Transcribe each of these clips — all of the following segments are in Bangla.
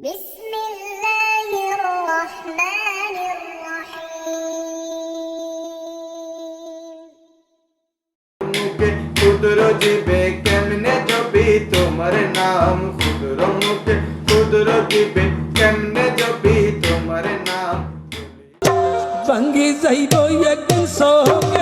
بسم الله الرحمن الرحيم মুখে ক্ষুদ্র জীবে কেমনে জপি তোমার নাম ক্ষুদ্র মুখে ক্ষুদ্র জীবে কেমনে জপি তোমার নাম ভাঙ্গি যাইব একদিন সঙ্গের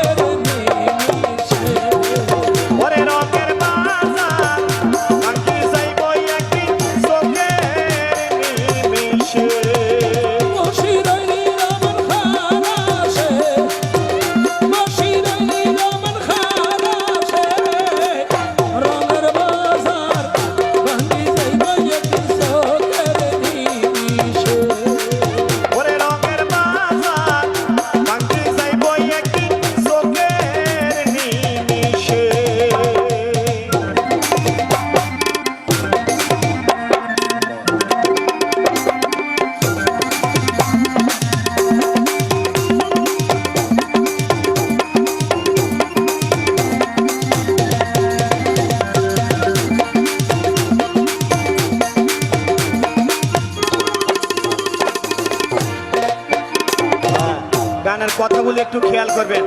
গানের একটু খেয়াল করবেন।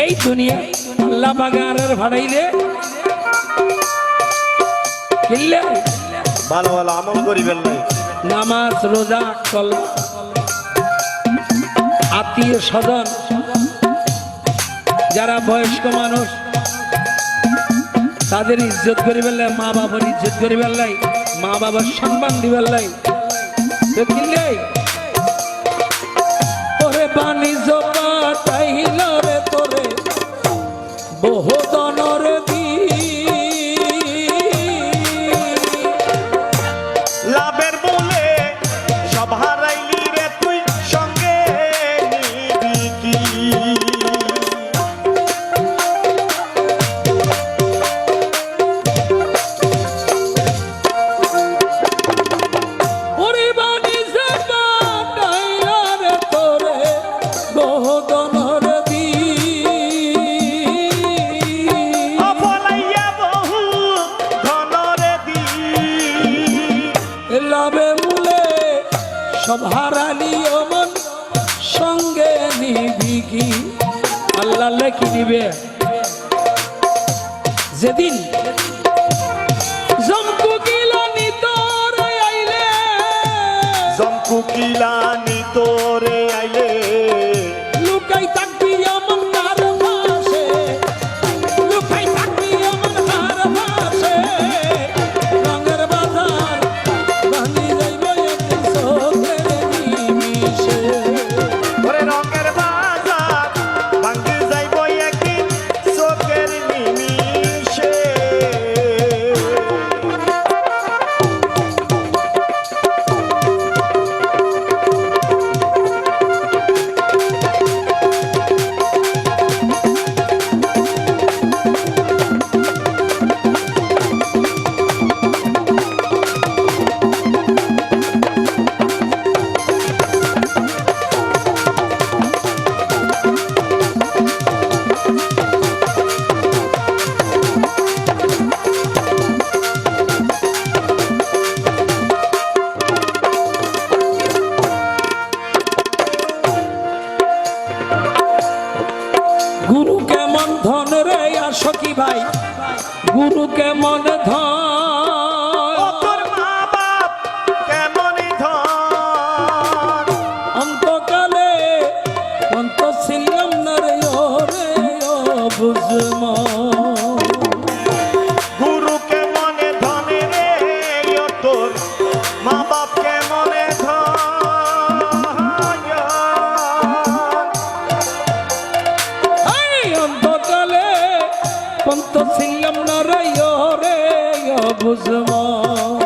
এই দুনিয়া আল্লাহ বাগানের ভাড়াইলে কিনলে? ভালো ভালো আমল করিবেন নাই নামাজ রোজা কল। আত্মীয় স্বজন যারা বয়স্ক মানুষ তাদের ইজ্জত করিবার লাই মা বাবার ইজ্জত করিবার লাই মা বাবার সম্মান দিবার লাই তো কিনলে? বহু দনর সব হারানি অমন সঙ্গে নিবি কি? আল্লাহ কি নিবে যেদিন জমকুকিলা নিতর আইলে জম্পু ভাই গুরু কেমন তোর মা বাপ কেমন ধন অন্তকালে অন্ত ছিলাম না রে বুঝম অন্ত ছিলাম না রে ও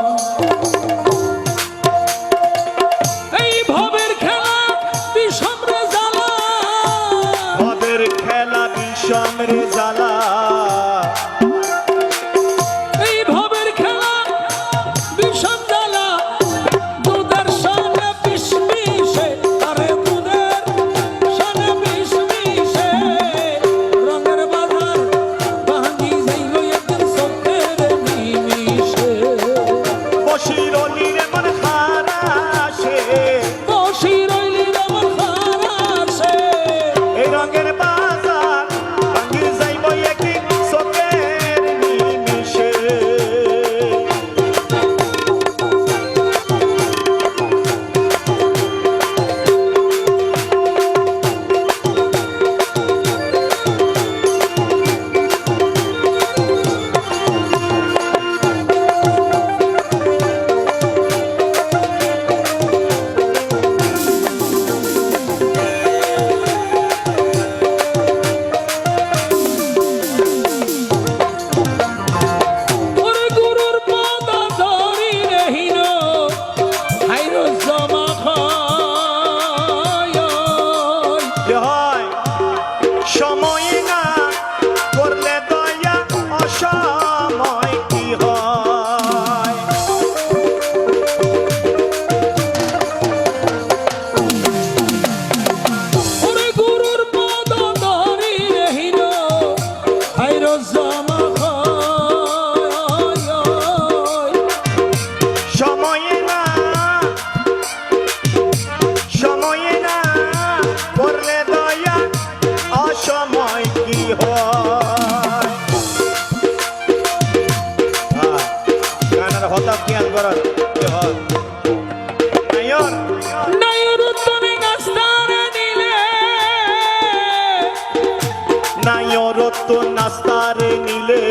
তো নাস্তারে নিলে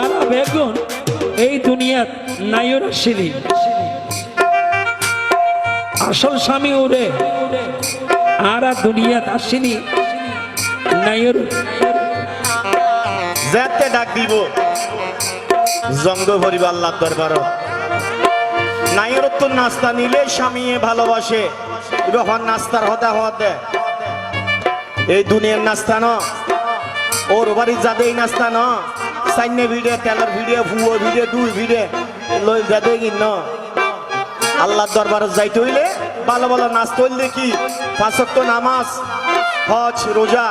আর বেগুন এই দুনিয়াত নায়র আসেনি আসল স্বামী ওরে আর আর দুনিয়াত আসেনি যেতে ডাক দিব। জঙ্গ ভরিব আল্লাহ দরবার। তো নাস্তা নিলে স্বামীয়ে ভালোবাসে। যখন নাস্তার হতা হতে এই দুনিয়ার নাস্তা ন। ওর বাড়ি যাদে এই নাস্তা ন, সাইনে ভিড়ে, তেলের ভিড়ে, ভুয়ো ভিড়ে, দুই ভিড়ে লই যাদে কিন আল্লাহর দরবারে যাইতে হইলে ভালো ভালো নাস্তা হইলে কি? পাঁচক্ত নামাজ, হজ, রোজা,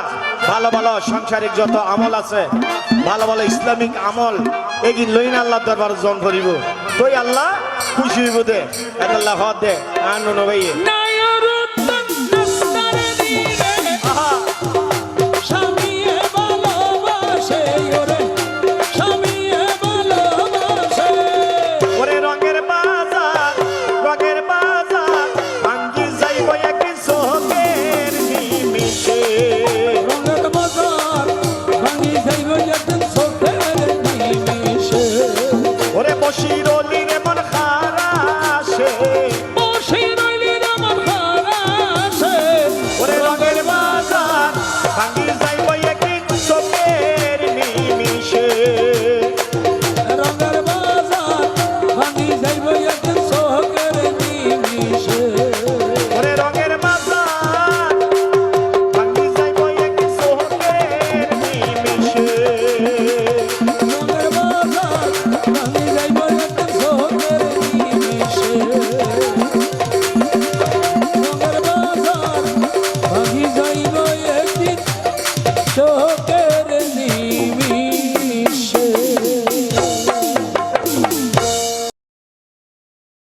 ভালো ভালো সাংসারিক যত আমল আছে, ভালো ভালো ইসলামিক আমল, এগিন লইন আল্লাহ দরবার জন করিব তুই আল্লাহ? খুশি হইব দে। আল্লাহ হদ দে। আনন্দ ভাইয়ে